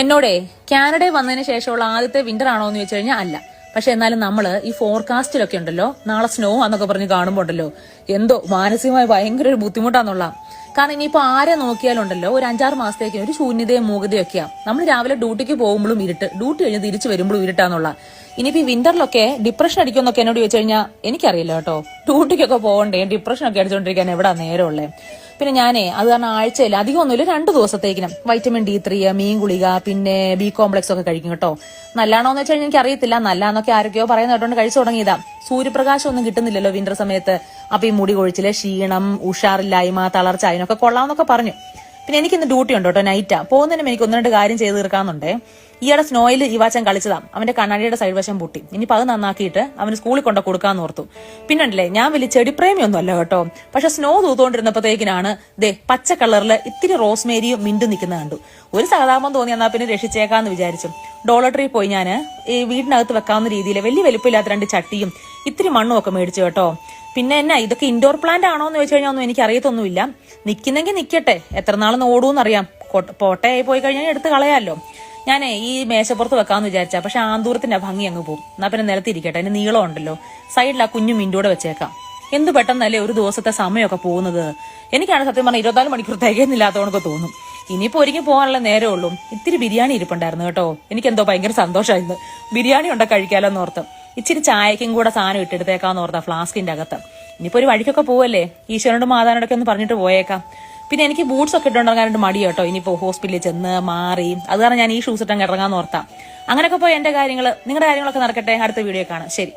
എന്നോടേ Canada വന്നതിന് ശേഷമുള്ള ആദ്യത്തെ വിന്റർ ആണോ എന്ന് ചോദിച്ചു കഴിഞ്ഞാൽ അല്ല. പക്ഷെ എന്നാലും നമ്മൾ ഈ ഫോർകാസ്റ്റിലൊക്കെ ഉണ്ടല്ലോ നാളെ സ്നോ ആന്നൊക്കെ പറഞ്ഞ് കാണുമ്പോൾ ഉണ്ടല്ലോ എന്തോ മാനസികമായി ഭയങ്കര ഒരു ബുദ്ധിമുട്ടാന്നുള്ള. കാരണം ഇനിയിപ്പോ ആരെ നോക്കിയാലുണ്ടല്ലോ ഒരു അഞ്ചാറ് മാസത്തേക്ക് ഒരു ശൂന്യതയും ഒക്കെയാ നമ്മൾ രാവിലെ ഡ്യൂട്ടിക്ക് പോകുമ്പോഴും ഇരുട്ട് ഡ്യൂട്ടി കഴിഞ്ഞ് തിരിച്ചു വരുമ്പോഴും ഇരുട്ടാന്നുള്ള. ഇനിയിപ്പോ ഈ വിന്ററിലൊക്കെ ഡിപ്രഷൻ അടിക്കുമെന്നൊക്കെ എന്നോട് ചോദിച്ചു കഴിഞ്ഞാൽ എനിക്കറിയില്ല കേട്ടോ. ഡ്യൂട്ടിക്കൊക്കെ പോകണ്ടേ ഡിപ്രഷൻ ഒക്കെ എവിടെ എവിടാ നേരമുള്ളേ പിന്നെ ഞാനേ അത് കാരണം ആഴ്ചയിൽ അധികം ഒന്നുമില്ല രണ്ട് ദിവസത്തേക്കിനും. വൈറ്റമിൻ ഡി ത്രീ മീൻ ഗുളിക പിന്നെ ബി കോംപ്ലക്സ് ഒക്കെ കഴിക്കും കേട്ടോ. നല്ലാണോ എന്ന് വെച്ചാൽ എനിക്ക് അറിയത്തില്ല നല്ലാന്നൊക്കെ ആരൊക്കെയോ പറയുന്ന കേട്ടോണ്ട് കഴിച്ചു തുടങ്ങിയതാ. സൂര്യപ്രകാശം ഒന്നും കിട്ടുന്നില്ലല്ലോ വിന്റർ സമയത്ത്. അപ്പൊ ഈ മുടി കൊഴിച്ചിൽ ക്ഷീണം ഉഷാറില്ലായ്മ തളർച്ച അതിനൊക്കെ കൊള്ളാമെന്നൊക്കെ പറഞ്ഞു. പിന്നെ എനിക്കിന്ന് ഡ്യൂട്ടി ഉണ്ട് കേട്ടോ നൈറ്റാ പോകുന്നതിനും എനിക്ക് ഒന്ന് രണ്ട് കാര്യം ചെയ്ത് തീർക്കാന്നുണ്ടേ. ഈയിടെ സ്നോയിൽ ഈവാച്ചൻ കളിച്ചതാ. അവന്റെ കണ്ണാടിയുടെ സൈഡ് വശം പൊട്ടി. ഇനിയിപ്പോ അത് നന്നാക്കിയിട്ട് അവന് സ്കൂളിൽ കൊണ്ട് കൊടുക്കാന്ന് ഓർത്തു. പിന്നുണ്ടല്ലേ ഞാൻ വലിയ ചെടിപ്രേമിയൊന്നും അല്ല കേട്ടോ. പക്ഷെ സ്നോ തൂത്തുകൊണ്ടിരുന്നപ്പോഴത്തേക്കിനാണ് ദേ പച്ച കളറിൽ ഇത്തിരി റോസ്മേരിയും മിണ്ടും നിൽക്കുന്ന കണ്ടു. ഒരു സഹതാപം തോന്നി എന്നാ പിന്നെ രക്ഷിച്ചേക്കാന്ന് വിചാരിച്ചു. ഡോളർ ട്രീ പോയി ഞാൻ ഈ വീടിനകത്ത് വെക്കാവുന്ന രീതിയിൽ വലിയ വലിപ്പമില്ലാത്ത രണ്ട് ചട്ടിയും ഇത്തിരി മണ്ണും ഒക്കെ മേടിച്ചു കേട്ടോ. പിന്നെ എന്നാ ഇതൊക്കെ ഇൻഡോർ പ്ലാന്റ് ആണോ എന്ന് ചോദിച്ചു കഴിഞ്ഞാൽ ഒന്നും എനിക്ക് അറിയത്തൊന്നുമില്ല നിൽക്കുന്നെങ്കിൽ നിൽക്കട്ടെ എത്ര നാൾ അറിയാം പോട്ടയായി പോയി കഴിഞ്ഞാൽ എടുത്ത് കളയാമല്ലോ ഞാനേ ഈ മേശപ്പുറത്ത് വെക്കാമെന്ന് വിചാരിച്ച പക്ഷെ ആന്തൂരത്തിന്റെ ഭംഗി അങ്ങ് പോകും എന്നാ പിന്നെ നിലത്തിരിക്കട്ടെ അതിന് നീളം ഉണ്ടല്ലോ. സൈഡിൽ ആ കുഞ്ഞു മിൻഡൂടെ വെച്ചേക്കാം. എന്ത് പെട്ടെന്നല്ലേ ഒരു ദിവസത്തെ സമയമൊക്കെ പോകുന്നത്? എനിക്കാണ് സത്യം പറഞ്ഞാൽ ഇരുപത്തിനാല് മണിക്കൂർ തികയുന്നില്ലാത്തവണൊക്കെ തോന്നും. ഇനിയിപ്പോ ഒരുങ്ങി പോകാനുള്ള നേരേ ഉള്ളൂ. ഇത്തിരി ബിരിയാണി ഇരിപ്പുണ്ടായിരുന്നു കേട്ടോ. എനിക്കെന്തോ ഭയങ്കര സന്തോഷമായിരുന്നു ബിരിയാണി ഉണ്ടോ കഴിക്കാലോ ഓർത്ത് ഇച്ചിരി ചായക്കും കൂടെ സാധനം ഇട്ടെടുത്തേക്കാന്ന് ഓർത്താ ഫ്ലാസ്കിന്റെ അകത്ത്. ഇനിയിപ്പോ ഒരു വഴിക്കൊക്കെ പോവല്ലേ? ഈശ്വരനോട് മാതാനോടൊക്കെ ഒന്ന് പറഞ്ഞിട്ട് പോയേക്കാം. പിന്നെ എനിക്ക് ബൂട്ട്സ് ഒക്കെ ഇട്ടുണ്ടാകാനായിട്ട് മടി കേട്ടോ. ഇനിയിപ്പോ ഹോസ്പിറ്റലിൽ ചെന്ന് മാറി. അത് കാരണം ഞാൻ ഈ ഷൂസ് ഇട്ടങ്ങ് ഇറങ്ങാന്ന് ഓർത്താം. അങ്ങനെയൊക്കെ പോയി എന്റെ കാര്യങ്ങൾ നിങ്ങളുടെ കാര്യങ്ങളൊക്കെ നടക്കട്ടെ. അടുത്ത വീഡിയോ കാണാം. ശരി.